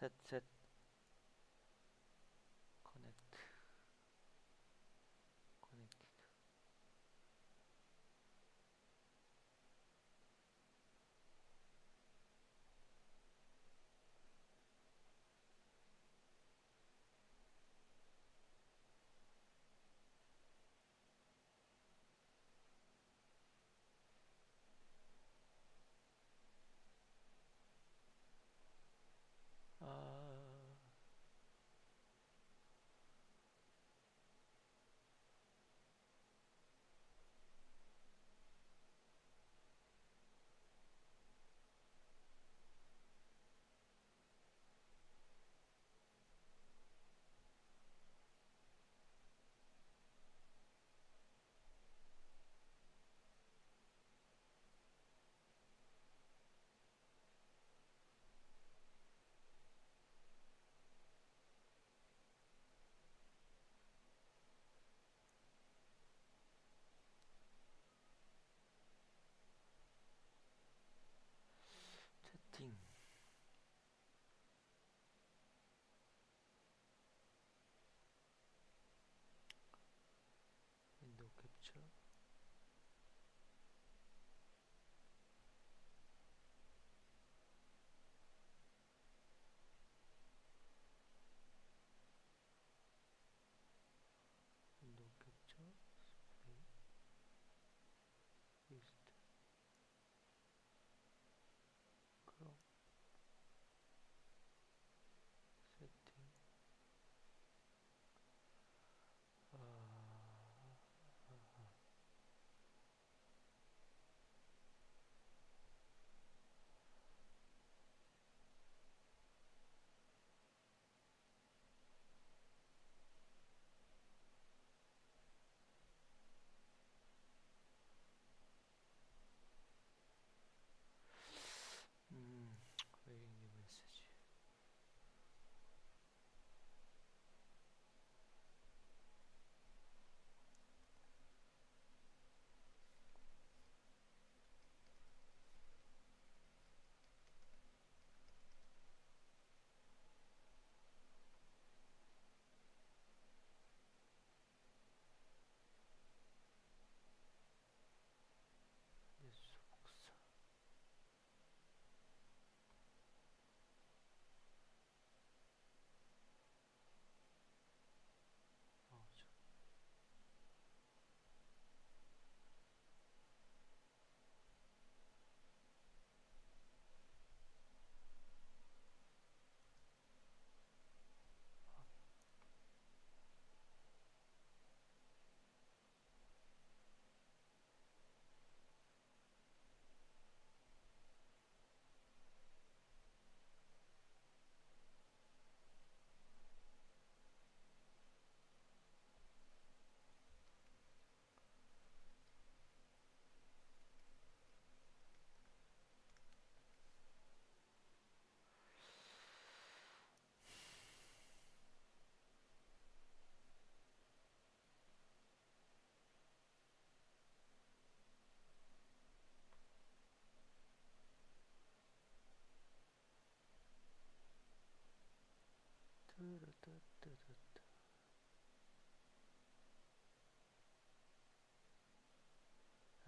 set set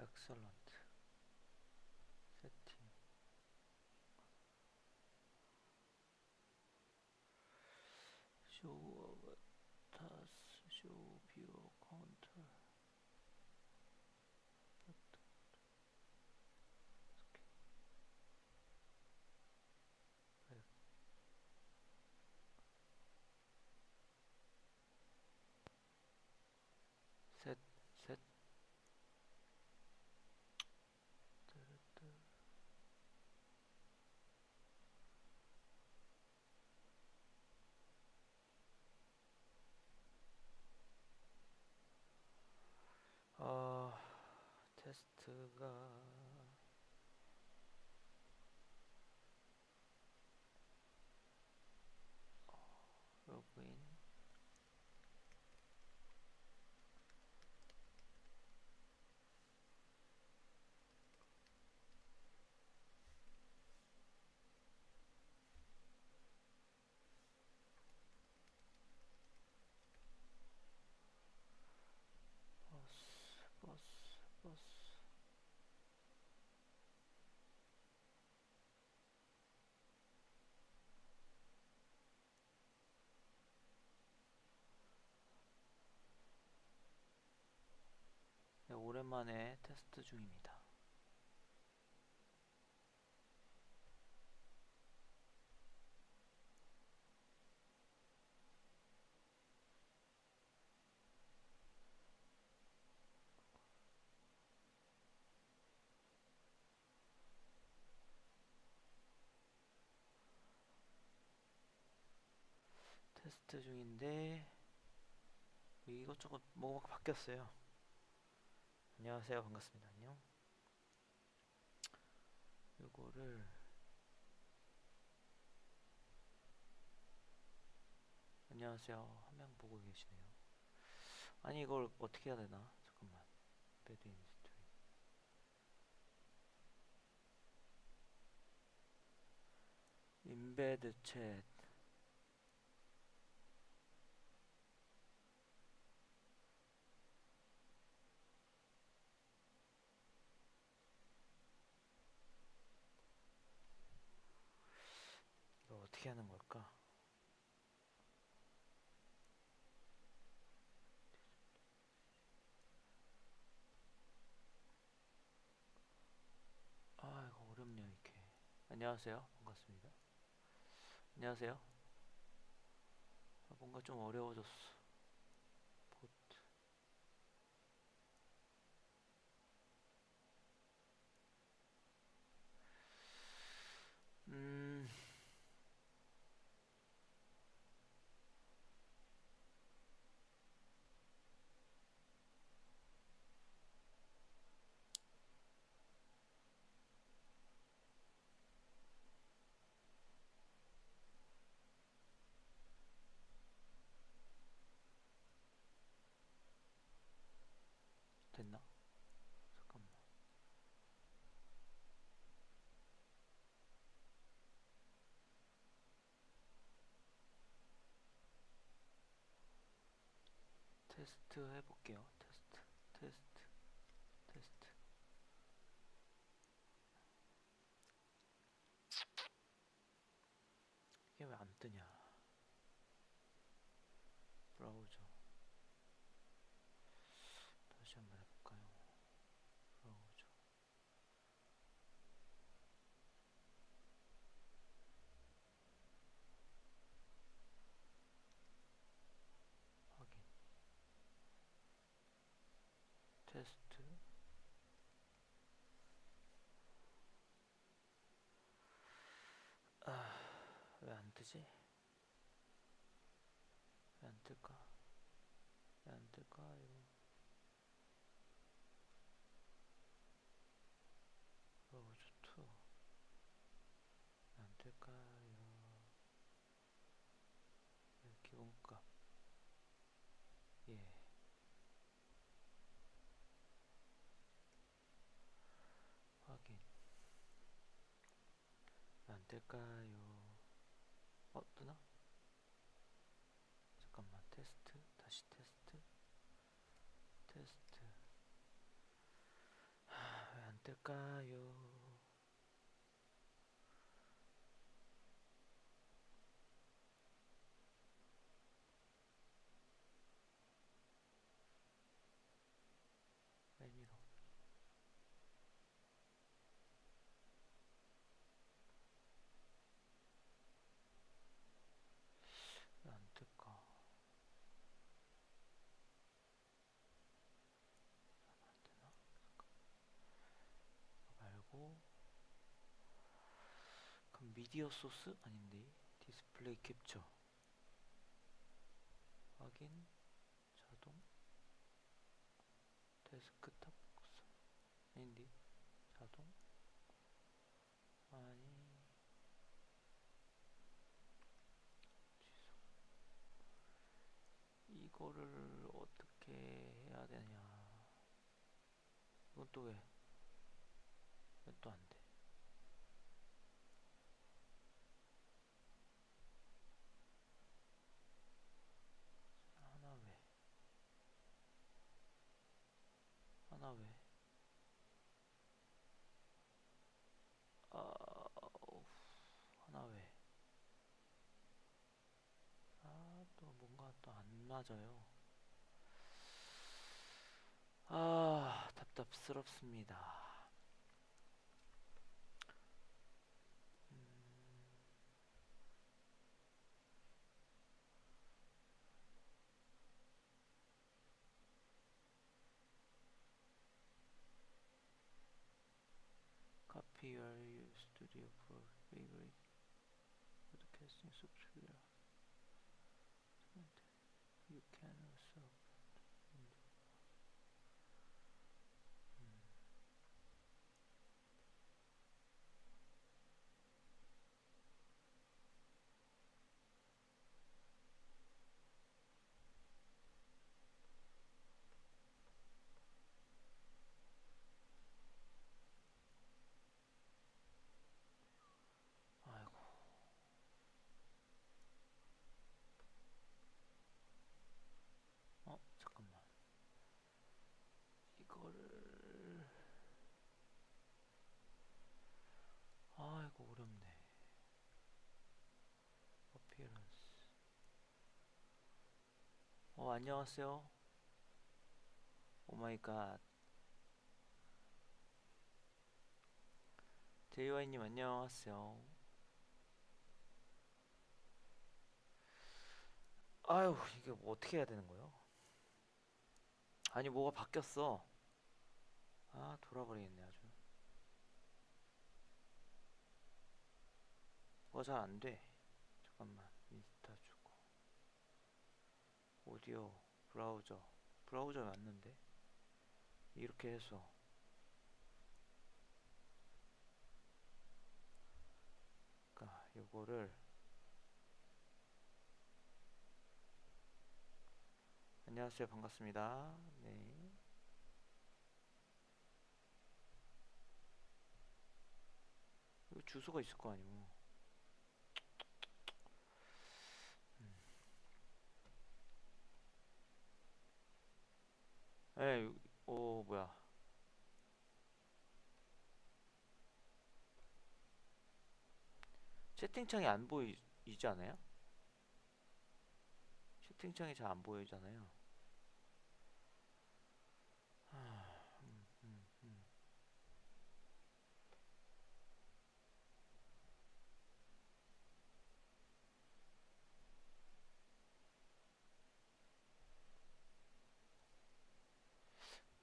Excellent. Setting. Show avatars, show view To God. 오랜만에 테스트 중입니다. 테스트 중인데 이것저것 뭐가 바뀌었어요. 안녕하세요. 반갑습니다. 안녕. 요거를 안녕하세요. 한 명 보고 계시네요. 아니 이걸 어떻게 해야 되나? 잠깐만. 배드 인스트리. 인베드 챗. 이거 어떻게 하는 걸까? 아, 이거 어렵네요, 이렇게. 안녕하세요. 반갑습니다. 안녕하세요. 아, 뭔가 좀 어려워졌어. 보트. 음, 됐나? 잠깐만. 테스트 해볼게요. 테스트, 테스트, 테스트. 이게 왜 안 뜨냐? 브라우저. 다시 한번 해볼까요? 브라우저. 확인. 테스트. 아, 왜 안 뜨지? 왜 안 뜰까? 왜 안 뜰까요? 브라우저 2. 왜안 뜰까요? 네, 기본값. 예. 확인. 왜안 뜰까요? 어, 뜨나? 잠깐만, 테스트, 다시 테스트, 테스트. 왜 안 뜰까요? 메뉴로. 왜 안 뜰까? 안 되나? 잠깐. 말고 그럼 미디어 소스? 아닌데 디스플레이 캡처. 확인 자동. 데스크탑 복사. 아닌데 자동. 아니. 이거를 어떻게 해야 되냐. 이건 또 왜? 왜 또 안 돼? 하나 왜? 하나 왜? 아, 우, 하나 왜? 아, 또 뭔가 또 안 맞아요. 아, 답답. 답답스럽습니다. Your studio for favorite podcasting software. You can also 어, 안녕하세요. 오 마이 갓. JY님 안녕하세요. 아유, 이게 뭐 어떻게 해야 되는 거예요? 아니, 뭐가 바뀌었어. 아, 돌아버리겠네, 아주. 뭐가 잘 안 돼. 잠깐만, 인스타 주고. 오디오, 브라우저. 브라우저 맞는데? 이렇게 해서. 그러니까 요거를 안녕하세요 반갑습니다 네 주소가 있을 거 아니고 에이 어 뭐야 채팅창이 안 보이지 않아요? 채팅창이 잘 안 보이잖아요.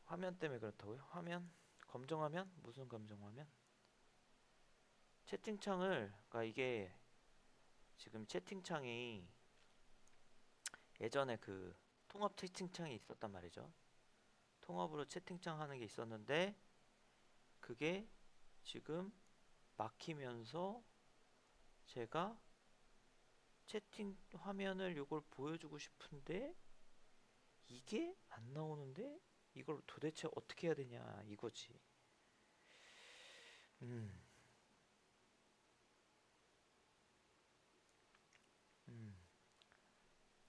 화면 때문에 그렇다고요? 화면? 검정화면? 무슨 검정화면? 채팅창을, 그러니까 이게 지금 채팅창이 예전에 그 통합 채팅창이 있었단 말이죠. 통합으로 채팅창 하는 게 있었는데 그게 지금 막히면서 제가 채팅 화면을 요걸 보여주고 싶은데 이게 안 나오는데 이걸 도대체 어떻게 해야 되냐 이거지. 음. 음.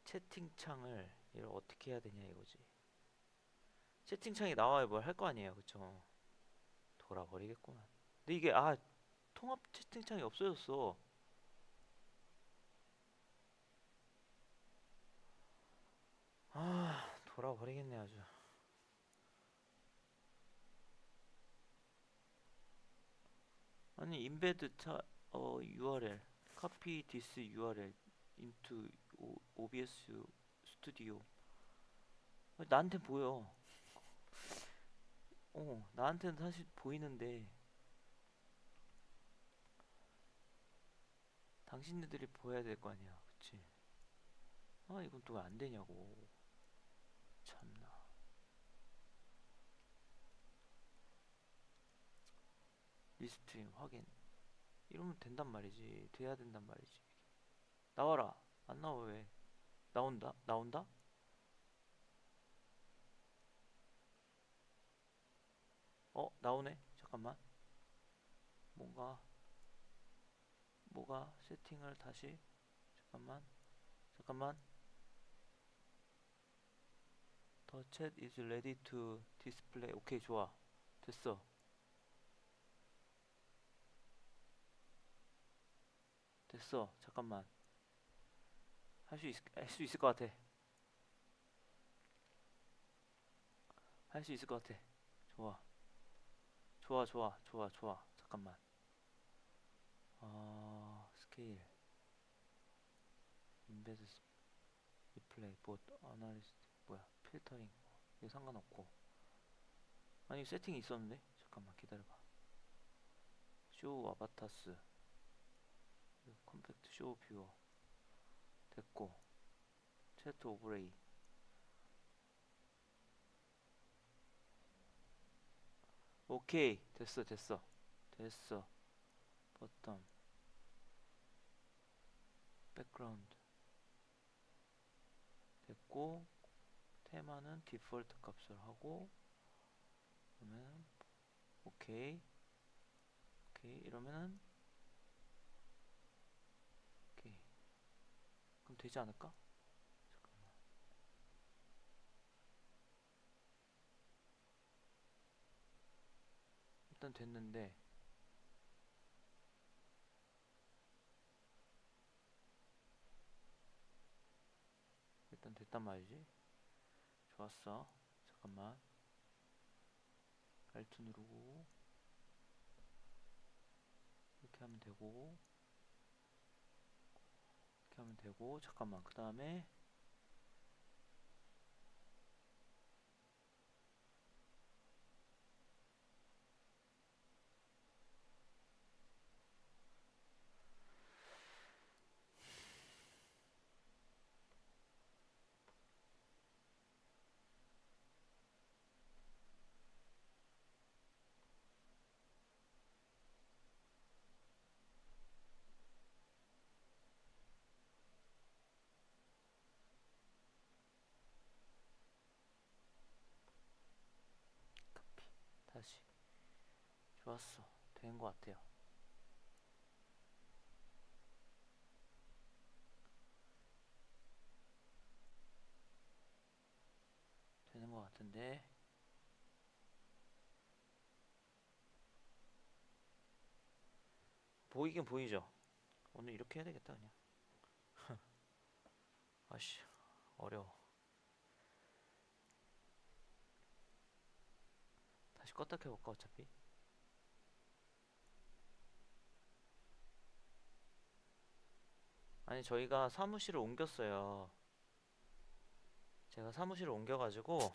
채팅창을 이걸 어떻게 해야 되냐 이거지. 채팅창이 나와야 뭘 할 거 아니에요, 그쵸? 돌아버리겠구만. 근데 이게 아 통합 채팅창이 없어졌어. 아 돌아버리겠네 아주. 아니 인베드 차 어 URL copy this URL into O- OBS 스튜디오 나한테 보여. 어, 나한테는 사실 보이는데 당신네들이 보여야 될 거 아니야, 그치? 아, 이건 또 왜 안 되냐고. 참나. 리스트림 확인. 이러면 된단 말이지. 돼야 된단 말이지. 나와라. 안 나와 왜? 나온다? 나온다? 어, 나오네. 잠깐만. 뭔가 뭐가 세팅을 다시 잠깐만. 잠깐만. The chat is ready to display. 오케이, 좋아. 됐어. 됐어. 잠깐만. 할 수 있, 할수 있을 것 같아. 할 수 있을 것 같아. 좋아. 좋아, 좋아, 좋아, 좋아. 잠깐만. 아, 스케일. 인베드 리플레이, 봇, 아나리스트, 뭐야, 필터링. 이거 상관없고. 아니, 세팅이 있었는데? 잠깐만, 기다려봐. 쇼 아바타스. 컴팩트 쇼 뷰어. 됐고. 채트 오브레이. 오케이. 됐어 됐어. 됐어. 버텀 백그라운드 됐고 테마는 디폴트 값을 하고 그러면 오케이. 오케이. 이러면은 오케이 그럼 되지 않을까? 잠깐만. 일단 됐는데. 일단 됐단 말이지. 좋았어. 잠깐만. Alt 누르고 이렇게 하면 되고 이렇게 하면 되고 잠깐만 그 다음에 커피 다시 좋았어. 된 것 같아요. 되는 것 같은데. 보이긴 보이죠? 오늘 이렇게 해야 되겠다 그냥. 아씨 어려워. 다시 껐다 켜볼까 어차피 아니 저희가 사무실을 옮겼어요 제가 사무실을 옮겨가지고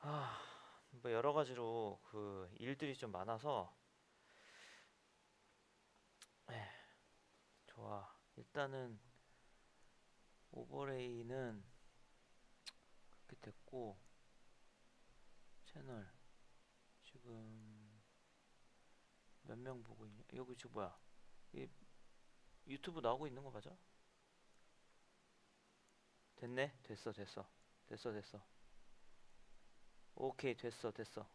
아 뭐 여러 가지로 그 일들이 좀 많아서 에휴, 좋아 일단은 오버레이는 그렇게 됐고 채널 지금 몇 명 보고 있냐? 여기 지금 뭐야? 이 유튜브 나오고 있는 거 맞아? 됐네? 됐어, 됐어, 됐어, 됐어. 오케이, 됐어, 됐어.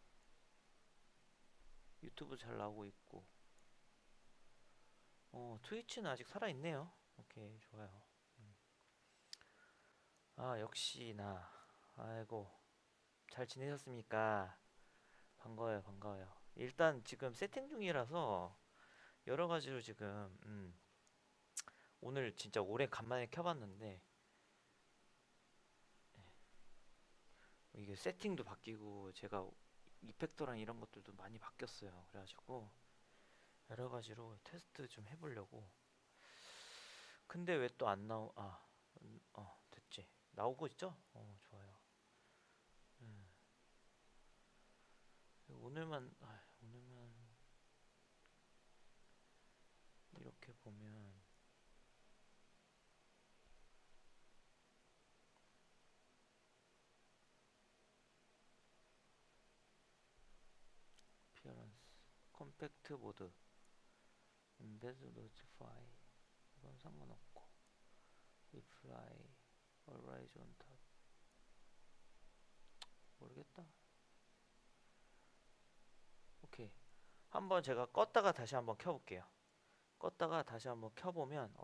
유튜브 잘 나오고 있고. 어, 트위치는 아직 살아 있네요. 오케이, 좋아요. 음. 아, 역시나. 아이고. 잘 지내셨습니까? 반가워요, 반가워요. 일단 지금 세팅 중이라서 여러 가지로 지금 음, 오늘 진짜 오래 간만에 켜봤는데 예. 이게 세팅도 바뀌고 제가 이펙터랑 이런 것들도 많이 바뀌었어요. 그래가지고 여러 가지로 테스트 좀 해보려고. 근데 왜 또 안 나오? 아, 음, 어, 됐지. 나오고 있죠? 어, 좋아요. 음. 오늘만 아, 오늘만 이렇게 보면 컴팩트 모드 embed notify 이건 상관없고 always on top 모르겠다. 오케이. 한번 제가 껐다가 다시 한번 켜볼게요. 껐다가 다시 한번 켜보면